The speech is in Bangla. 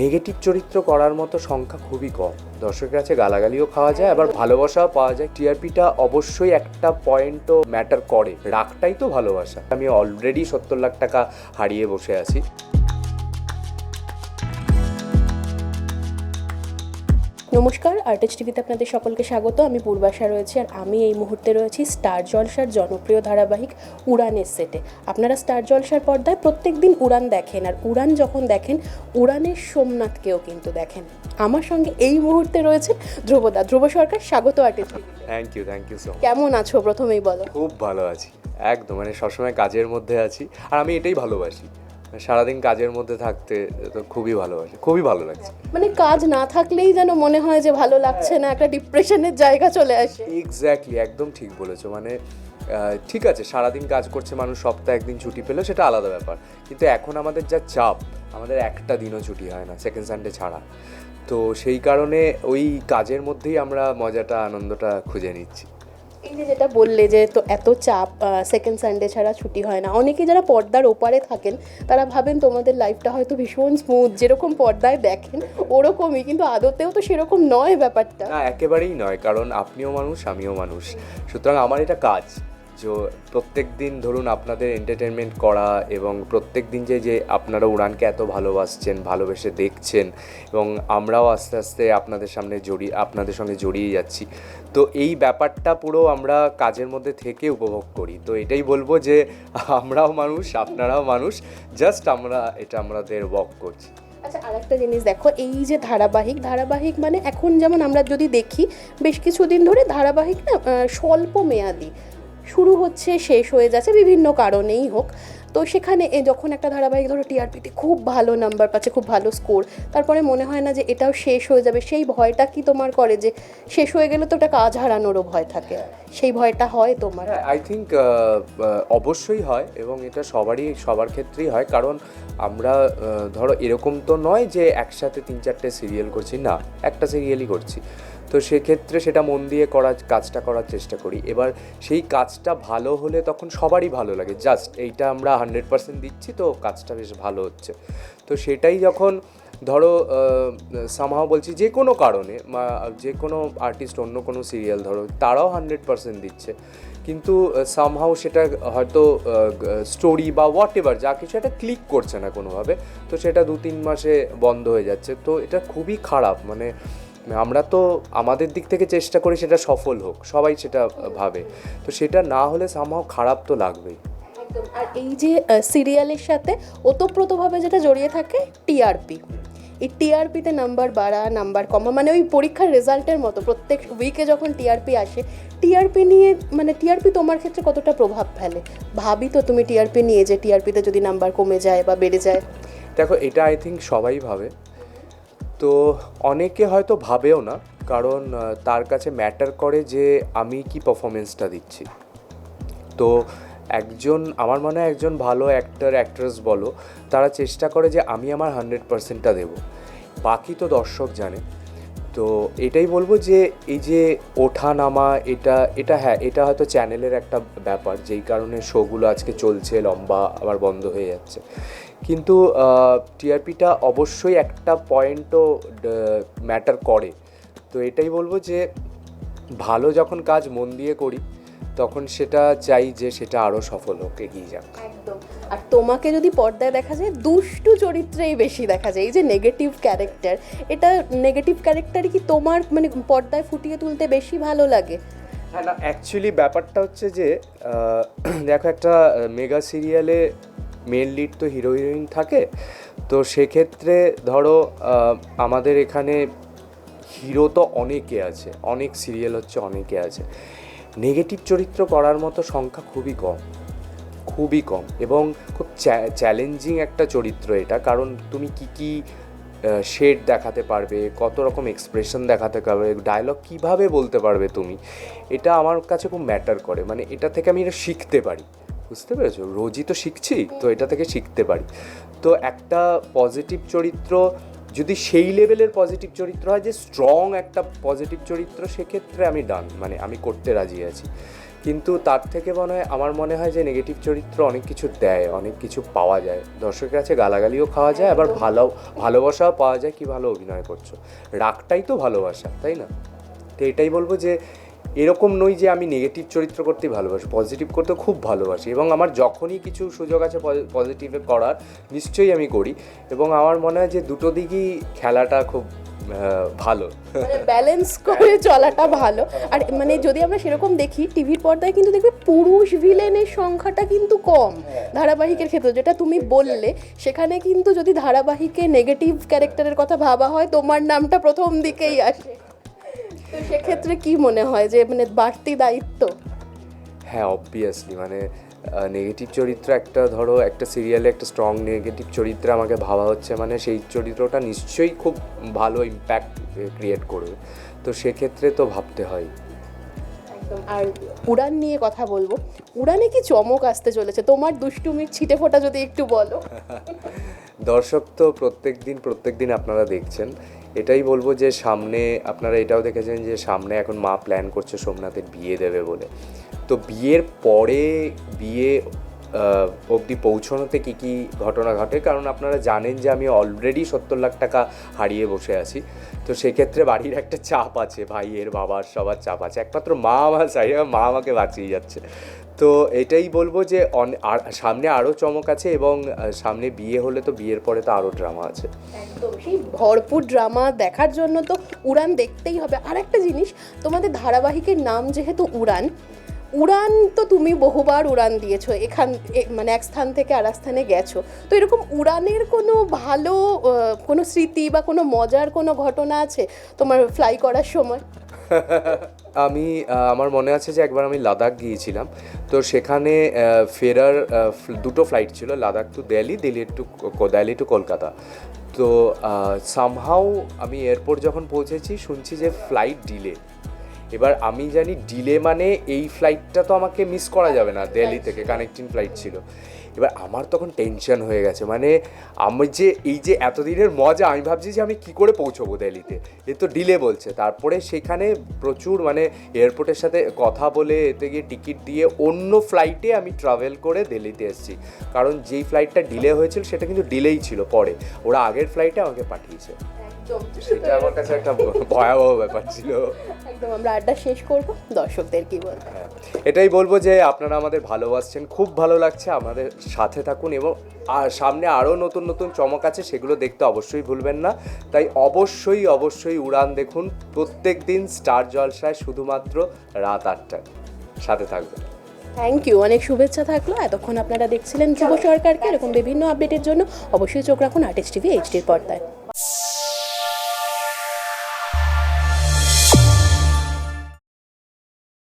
নেগেটিভ চরিত্র করার মতো সংখ্যা খুবই কম। দর্শকের কাছে গালাগালিও খাওয়া যায়, আবার ভালোবাসাও পাওয়া যায়। টিআরপিটা অবশ্যই একটা পয়েন্টও ম্যাটার করে। রাগটাই তো ভালোবাসা। আমি অলরেডি সত্তর লাখ টাকা হারিয়ে বসে আছি। নমস্কার আর্টিস্ট টিভিতে আপনাদের সকলকে স্বাগত। আমি পূর্বাশা রয়েছি আর আমি এই মুহূর্তে রয়েছি স্টার জলসার জনপ্রিয় ধারাবাহিক উড়ানের সেটে আপনারা স্টার জলসার পর্দায় প্রত্যেক দিন উড়ান দেখেন আর উড়ান যখন দেখেন উড়ানের সোমনাথকেও কিন্তু দেখেন। আমার সঙ্গে এই মুহূর্তে রয়েছে ধ্রুবদা। ধ্রুব সরকার স্বাগত artist thank you thank you so কেমন আছো? প্রথমেই বলো। খুব ভালো আছি। একদম মানে সবসময় কাজের মধ্যে আছি। আর আমি এটাই ভালোবাসি। সারাদিন কাজের মধ্যে থাকতে তো খুবই ভালোবাসি খুবই ভালো লাগছে। মানে কাজ না থাকলেই যেন মনে হয় যে ভালো লাগছে না একটা ডিপ্রেশনের জায়গা চলে আসে। এক্স্যাক্টলি একদম ঠিক বলেছ। মানে ঠিক আছে সারাদিন কাজ করছে মানুষ সপ্তাহে একদিন ছুটি পেল সেটা আলাদা ব্যাপার। কিন্তু এখন আমাদের যা চাপ আমাদের একটা দিনও ছুটি হয় না সেকেন্ড সানডে ছাড়া। তো সেই কারণে ওই কাজের মধ্যেই আমরা মজাটা আনন্দটা খুঁজে নিচ্ছি। এই যে যেটা বললে যে তো এত চাপ সেকেন্ড সানডে ছাড়া ছুটি হয় না। অনেকে যারা পর্দার ওপারে থাকেন, তারা ভাবেন তোমাদের লাইফটা হয়তো ভীষণ স্মুথ যেরকম পর্দায় দেখেন, ওরকমই। কিন্তু আদতেও তো সেরকম নয় ব্যাপারটা। না, একেবারেই নয়, কারণ আপনিও মানুষ, আমিও মানুষ। সুতরাং আমার এটা কাজ। যে প্রত্যেক দিন ধরুন আপনাদের এন্টারটেনমেন্ট করা এবং প্রত্যেক দিন যে যে আপনারা উড়ানকে এত ভালোবাসছেন, ভালোবেসে দেখছেন এবং আমরাও আস্তে আস্তে আপনাদের সামনে জড়িয়ে, আপনাদের সঙ্গে জড়িয়ে যাচ্ছি। তো এই ব্যাপারটা পুরো আমরা কাজের মধ্যে থেকে উপভোগ করি। তো এটাই বলব যে, আমরাও মানুষ, আপনারাও মানুষ জাস্ট আমরা, এটা আমাদের ওয়াক করছি। আচ্ছা আরেকটা জিনিস দেখো, এই যে ধারাবাহিক ধারাবাহিক মানে এখন যেমন আমরা যদি দেখি, বেশ কিছুদিন ধরে ধারাবাহিক না স্বল্প মেয়াদি। শুরু হচ্ছে শেষ হয়ে যাচ্ছে বিভিন্ন কারণেই হোক। তো সেখানে যখন একটা ধারাবাহিক, ধরো টিআরপিতে খুব ভালো নাম্বার পাচ্ছে, খুব ভালো স্কোর তারপরে মনে হয় না যে এটাও শেষ হয়ে যাবে। সেই ভয়টা কি তোমার করে যে শেষ হয়ে গেলে তো একটা কাজ হারানোরও ভয় থাকে? সেই ভয়টা হয় তোমার? আই থিঙ্ক অবশ্যই হয় এবং এটা সবারই, সবার ক্ষেত্রেই হয়। কারণ আমরা ধরো এরকম তো নয় যে একসাথে তিন চারটে সিরিয়াল করছি। না, একটা সিরিয়ালই করছি। তো সেক্ষেত্রে সেটা মন দিয়ে করার কাজটা করার চেষ্টা করি। এবার সেই কাজটা ভালো হলে তখন সবারই ভালো লাগে। জাস্ট এইটা আমরা হান্ড্রেড পার্সেন্ট দিচ্ছি, তো কাজটা বেশ ভালো হচ্ছে। তো সেটাই যখন ধরো সামহাও বলছি যে কোনো কারণে যে কোনো আর্টিস্ট অন্য কোনো সিরিয়াল ধরো, তারাও হান্ড্রেড পার্সেন্ট দিচ্ছে। কিন্তু সামহাও সেটা হয়তো স্টোরি বা হোয়াট এভার যা কিছু একটা ক্লিক করছে না কোনোভাবে, তো সেটা দু তিন মাসে বন্ধ হয়ে যাচ্ছে। তো এটা খুবই খারাপ মানে আমরা তো আমাদের দিক থেকে চেষ্টা করি সেটা সফল হোক, সবাই সেটা ভাবে। তো সেটা না হলে সামহাও খারাপ তো লাগবেই। আর এই যে সিরিয়ালের সাথে ওতপ্রোতভাবে যেটা জড়িয়ে থাকে টিআরপি এই টিআরপিতে নাম্বার বাড়া নাম্বার কমা মানে ওই পরীক্ষার রেজাল্টের মতো প্রত্যেক উইকে যখন টিআরপি আসে টিআরপি নিয়ে মানে টিআরপি তোমার ক্ষেত্রে কতটা প্রভাব ফেলে? ভাবি তো তুমি টিআরপি নিয়ে যে টিআরপিতে যদি নাম্বার কমে যায় বা বেড়ে যায়। দেখো, এটা আই থিঙ্ক সবাই ভাবে। তো অনেকে হয়তো ভাবেও না, কারণ তার কাছে ম্যাটার করে যে আমি কি পারফরমেন্সটা দিচ্ছি। তো একজন, আমার মনে হয় একজন ভালো অ্যাক্টর অ্যাক্ট্রেস বলো, তারা চেষ্টা করে যে আমি আমার হান্ড্রেড পার্সেন্টটা দেবো। বাকি তো দর্শক জানে। তো এটাই বলব যে, এই যে ওঠা নামা এটা এটা হ্যাঁ এটা হয়তো চ্যানেলের একটা ব্যাপার, যেই কারণে শোগুলো আজকে চলছে, লম্বা আবার বন্ধ হয়ে যাচ্ছে। কিন্তু টিআরপিটা অবশ্যই একটা পয়েন্টও ম্যাটার করে। তো এটাই বলব যে, ভালো যখন কাজ মন দিয়ে করি তখন সেটা চাই যে সেটা আরও সফল হোক এগিয়ে যাক। একদম। আর তোমাকে যদি পর্দায় দেখা যায় দুষ্টু চরিত্রেই বেশি দেখা যায়। এই যে নেগেটিভ ক্যারেক্টার এটা নেগেটিভ ক্যারেক্টারই কি তোমার মানে পর্দায় ফুটিয়ে তুলতে বেশি ভালো লাগে? হ্যাঁ না অ্যাকচুয়ালি ব্যাপারটা হচ্ছে যে দেখো একটা মেগা সিরিয়ালে মেন লিড তো হিরো হিরোইন থাকে। তো সেক্ষেত্রে ধরো আমাদের এখানে হিরো তো অনেকে আছে অনেক সিরিয়াল হচ্ছে অনেকে আছে। নেগেটিভ চরিত্র করার মতো সংখ্যা খুবই কম খুবই কম এবং খুব চ্যালেঞ্জিং একটা চরিত্র এটা। কারণ তুমি কি কি শেড দেখাতে পারবে, কত রকম এক্সপ্রেশন দেখাতে পারবে ডায়লগ কীভাবে বলতে পারবে তুমি, এটা আমার কাছে খুব ম্যাটার করে। মানে এটা থেকে আমি এটা শিখতে পারি। বুঝতে পেরেছ? রোজই তো শিখছি, তো এটা থেকে শিখতে পারি। তো একটা পজিটিভ চরিত্র যদি সেই লেভেলের পজিটিভ চরিত্র হয় যে স্ট্রং একটা পজিটিভ চরিত্র সেক্ষেত্রে আমি ডান মানে আমি করতে রাজি আছি। কিন্তু তার থেকে মনে হয় আমার মনে হয় যে নেগেটিভ চরিত্র অনেক কিছু দেয় অনেক কিছু পাওয়া যায়। দর্শকের কাছে গালাগালিও খাওয়া যায় আবার ভালো ভালোবাসাও পাওয়া যায় কি ভালো অভিনয় করছ। রাগটাই তো ভালোবাসা তাই না? তো এটাই বলব যে এরকম নই যে আমি নেগেটিভ চরিত্র করতেই ভালোবাসি পজিটিভ করতে খুব ভালোবাসি এবং আমার যখনই কিছু সুযোগ আছে পজিটিভে করার নিশ্চয়ই আমি করি এবং আমার মনে হয় যে দুটো দিকই খেলাটা খুব ভালো। মানে ব্যালেন্স করে চলাটা ভালো। আর মানে যদি আমরা সেরকম দেখি টিভির পর্দায় কিন্তু দেখবে পুরুষ ভিলেনের সংখ্যাটা কিন্তু কম ধারাবাহিকের ক্ষেত্রে যেটা তুমি বললে সেখানে কিন্তু যদি ধারাবাহিকে নেগেটিভ ক্যারেক্টারের কথা ভাবা হয় তোমার নামটা প্রথম দিকেই আসে। তো সেক্ষেত্রে কি মনে হয় যে মানে বাড়তি দায়িত্ব? হ্যাঁ অবভিয়াসলি মানে নেগেটিভ চরিত্র একটা ধরো একটা সিরিয়ালে একটা স্ট্রং নেগেটিভ চরিত্র আমাকে ভাবা হচ্ছে মানে সেই চরিত্রটা নিশ্চয়ই খুব ভালো ইম্প্যাক্ট ক্রিয়েট করবে। তো সেক্ষেত্রে তো ভাবতে হয়। আর উড়ান নিয়ে কথা বলব। উড়ানে কি চমক আসতে চলেছে? তোমার দুষ্টুমির ছিটে ফোটা যদি একটু বলো। দর্শক তো প্রত্যেক দিন প্রত্যেক দিন আপনারা দেখছেন। এটাই বলব যে সামনে আপনারা এটাও দেখেছেন যে সামনে এখন মা প্ল্যান করছে সোমনাথের বিয়ে দেবে বলে। তো বিয়ের পরে, বিয়ে অবধি পৌঁছানোতে কী কী ঘটনা ঘটে? কারণ আপনারা জানেন যে আমি অলরেডি সত্তর লাখ টাকা হারিয়ে বসে আছি। তো সেক্ষেত্রে বাড়ির একটা চাপ আছে, ভাইয়ের, বাবার, সবার চাপ আছে। একমাত্র মা আমার চাই মা আমাকে বাঁচিয়ে যাচ্ছে। তো এটাই বলব যে আর সামনে আরও চমক আছে এবং সামনে বিয়ে হলে তো বিয়ের পরে তো আরও ড্রামা আছে। ভরপুর ড্রামা দেখার জন্য তো উড়ান দেখতেই হবে। আর একটা জিনিস, তোমাদের ধারাবাহিকের নাম যেহেতু উড়ান উড়ান তো তুমি বহুবার উড়ান দিয়েছ, এখান মানে এক স্থান থেকে আর স্থানে গেছো। তো এরকম উড়ানের কোনো ভালো কোনো স্মৃতি বা কোনো মজার কোনো ঘটনা আছে তোমার ফ্লাই করার সময়? আমি আমার মনে আছে যে একবার আমি লাদাখ গিয়েছিলাম। তো সেখানে ফেরার দুটো ফ্লাইট ছিল, Ladakh to Delhi Delhi to Delhi to Kolkata তো সামহাও আমি এয়ারপোর্ট যখন পৌঁছেছি, শুনছি যে ফ্লাইট ডিলে এবার আমি জানি ডিলে মানে এই ফ্লাইটটা তো আমাকে মিস করা যাবে না দিল্লি থেকে কানেক্টিং ফ্লাইট ছিল। এবার আমার তখন টেনশন হয়ে গেছে মানে আমি যে এই যে এতদিনের মজা আমি ভাবছি যে আমি কি করে পৌঁছবো দিল্লিতে। এ তো ডিলে বলছে তারপরে সেখানে প্রচুর মানে এয়ারপোর্টের সাথে কথা বলে এতে গিয়ে টিকিট দিয়ে অন্য ফ্লাইটে আমি ট্রাভেল করে দিল্লিতে এসেছি। কারণ যেই ফ্লাইটটা ডিলে হয়েছিল সেটা কিন্তু ডিলেই ছিল পরে। ওরা আগের ফ্লাইটে আমাকে পাঠিয়েছে। সেটা আমার কাছে একটা ভয়াবহ ব্যাপার ছিল। একদম আমরা আড্ডা শেষ করব। দর্শকদের কি বলব? হ্যাঁ, এটাই বলব যে আপনারা আমাদের ভালোবাসছেন খুব ভালো লাগছে আমাদের সাথে থাকুন এবং আর সামনে আরও নতুন নতুন চমক আছে সেগুলো দেখতে অবশ্যই ভুলবেন না। তাই অবশ্যই অবশ্যই উড়ান দেখুন প্রত্যেক দিন স্টার জলসায় শুধুমাত্র রাত আটটায়। সাথে থাকবেন। থ্যাংক ইউ অনেক শুভেচ্ছা থাকল। এতক্ষণ আপনারা দেখছিলেন যুব সরকারকে এরকম বিভিন্ন আপডেটের জন্য অবশ্যই চোখ রাখুন আর্টিস্ট টিভি এইচডির পর্দায়।